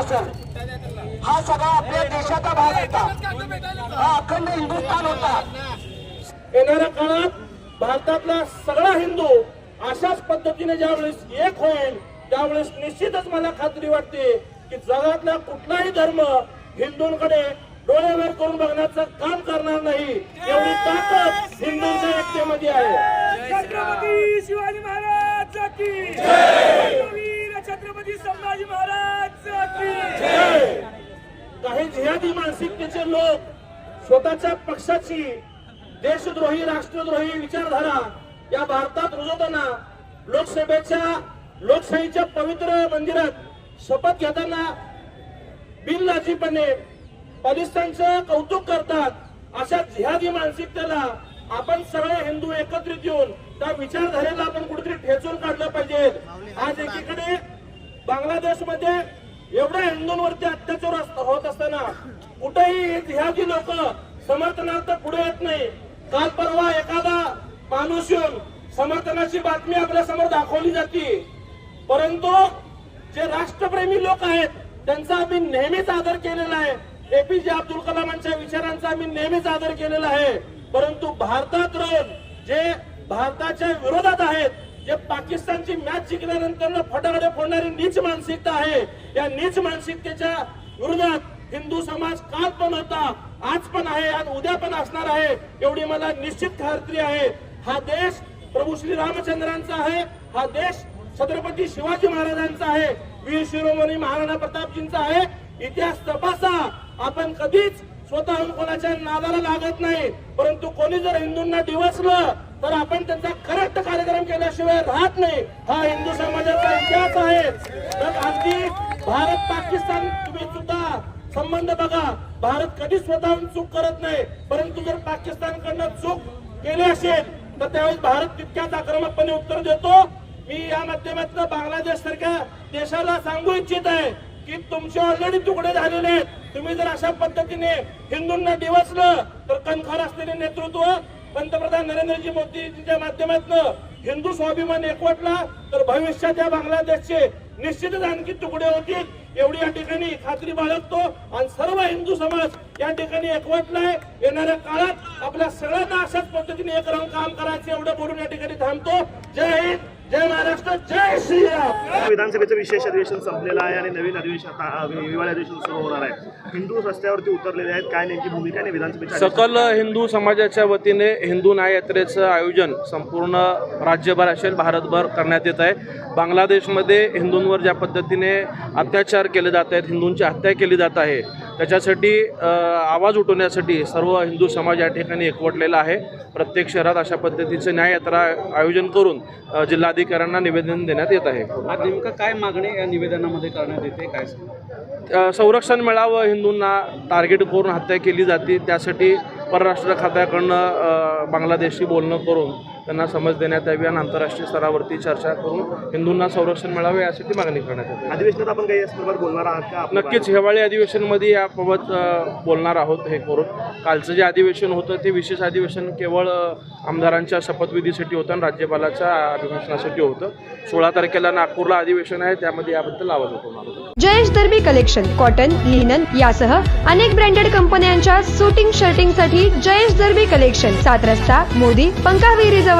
असेल. हा सगळा आपल्या देशाचा भाग होता. हा अखंड हिंदुस्थान होता. येणाऱ्या काळात भारतातला सगळा हिंदू अशाच पद्धतीने ज्यावेळेस एक होईल त्यावेळेस निश्चितच मला खात्री वाटते की जगातला कुठलाही धर्म हिंदूंकडे डोळेवर करून बघण्याचं काम करणार नाही एवढी ताकद हिंदूंच्या एकतेमध्ये आहे. छत्रपती शिवाजी महाराज छत्रपती संभाजी महाराज काही जिहादी मानसिकतेचे लोक स्वतःच्या पक्षाची देशद्रोही राष्ट्रद्रोही विचारधारा या भारतात रुजवताना लोकसभेच्या लोकशाहीच्या पवित्र मंदिरात शपथ घेताना बिनलाजीपणे पाकिस्तानचं कौतुक करतात अशा जिहादी मानसिकतेला आपण सगळे हिंदू एकत्रित येऊन त्या विचारधारेला आपण कुठेतरी ठेचून काढलं पाहिजे. आज एकीकडे बांगलादेशमध्ये एवढ्या हिंदूंवरती अत्याचार होत असताना कुठेही हे लोक समर्थनार्थ पुढे येत नाही. काल परवा एखादा माणूस येऊन समर्थनाची बातमी आपल्यासमोर दाखवली जाते. परंतु जे राष्ट्रप्रेमी लोक आहेत त्यांचा आम्ही नेहमीच आदर केलेला आहे. एपीजे अब्दुल कलामांच्या विचारांचा आम्ही नेहमीच आदर केलेला आहे. परंतु भारतात राहून जे भारताच्या विरोधात आहेत जे पाकिस्तानची मॅच जिंकल्यानंतर फटाकडे फोडणारी नीच मानसिकता आहे. या नीच मानसिकतेच्या विरोधात हिंदू समाज काल पण होता आज पण आहे आणि उद्या पण असणार आहे एवढी मला निश्चित खात्री आहे. हा देश प्रभू श्री रामचंद्रांचा आहे हा देश छत्रपती शिवाजी महाराजांचा आहे वीर शिरोमणी महाराणा प्रतापजींचा आहे. इतिहास तपासा आपण कधीच स्वतःहून कोणाच्या नादाला लागत नाही परंतु कोणी जर हिंदूंना डिवसलं तर आपण त्यांचा करेक्ट कार्यक्रम केल्याशिवाय राहत नाही. हा हिंदू समाजाचा इतिहास आहे. तर अगदी भारत पाकिस्तान तुम्ही सुद्धा संबंध बघा. भारत कधीच स्वतःहून चूक करत नाही. परंतु जर पाकिस्तानकडनं चूक केली असेल तर त्यावेळेस भारत तितक्याच आक्रमकपणे उत्तर देतो. मी या माध्यमातून बांगलादेश सारख्या देशाला सांगू इच्छित आहे की तुमचे ऑलरेडी तुकडे झालेले आहेत. तुम्ही जर अशा पद्धतीने हिंदूंना दिवसलं तर कणखर असलेले नेतृत्व पंतप्रधान नरेंद्रजी मोदींच्या माध्यमातून हिंदू स्वाभिमान एकवटला तर भविष्यात या बांगलादेशचे निश्चितच आणखी तुकडे होतील एवढी या ठिकाणी खात्री बाळगतो. आणि सर्व हिंदू समाज या ठिकाणी एकवटलाय. येणाऱ्या काळात आपल्या सगळ्यांना अशाच पद्धतीने एक रंग काम करायचं एवढं बोलून या ठिकाणी थांबतो. जय हिंद. जय महाराष्ट्र जय श्रीराम. विधानसभेचं विशेष अधिवेशन संपलेलं आहे आणि नवीन अधिवेशन हिवाळी अधिवेशन सुरू होणार आहे. हिंदू रस्त्यावरती उतरलेले आहेत. काय नेमकी भूमिका आणि विधानसभेच्या सकल हिंदू समाजाच्या वतीने हिंदू न्याय यात्रेचं आयोजन संपूर्ण राज्यभर असेल भारतभर करण्यात येत आहे. बांगलादेशमध्ये हिंदूंवर ज्या पद्धतीने अत्याचार केले जात आहेत हिंदूंची हत्या केली जात आहे त्याच्यासाठी आवाज उठवण्यासाठी सर्व हिंदू समाज या ठिकाणी एकवटलेला आहे. प्रत्येक शहरात अशा पद्धतीचं न्याय यात्रा आयोजन करून जिल्हाधिकाऱ्यांना निवेदन देण्यात येत आहे. आज नेमकं काय मागणी या निवेदनामध्ये करण्यात येते काय संरक्षण मिळावं हिंदूंना टार्गेट करून हत्या केली जाते. त्यासाठी परराष्ट्र खात्याकडनं बांगलादेशशी बोलणं करून त्यांना समज देण्यात यावी आणि आंतरराष्ट्रीय स्तरावरती चर्चा करून हिंदूंना संरक्षण मिळावे यासाठी मागणी करण्यात येते. अधिवेशनात आपण काही या संदर्भात बोलणार आहात का? नक्कीच हिवाळी अधिवेशनमध्ये याबाबत बोलणार आहोत हे करून. कालचं जे अधिवेशन होतं ते विशेष अधिवेशन केवळ आमदारांच्या शपथविधीसाठी होतं आणि राज्यपालाच्या अभिभाषणासाठी होतं. सोळा तारखेला नागपूरला अधिवेशन आहे त्यामध्ये याबद्दल आवाज उठवणार होतो Jayesh Derby collection cotton linen यासह अनेक ब्रँडेड कंपन्यांच्या सुटिंग शर्टिंगसाठी जयेश दर्बी कलेक्शन. सात रस्ता मोदी पंकाविरी जवळ.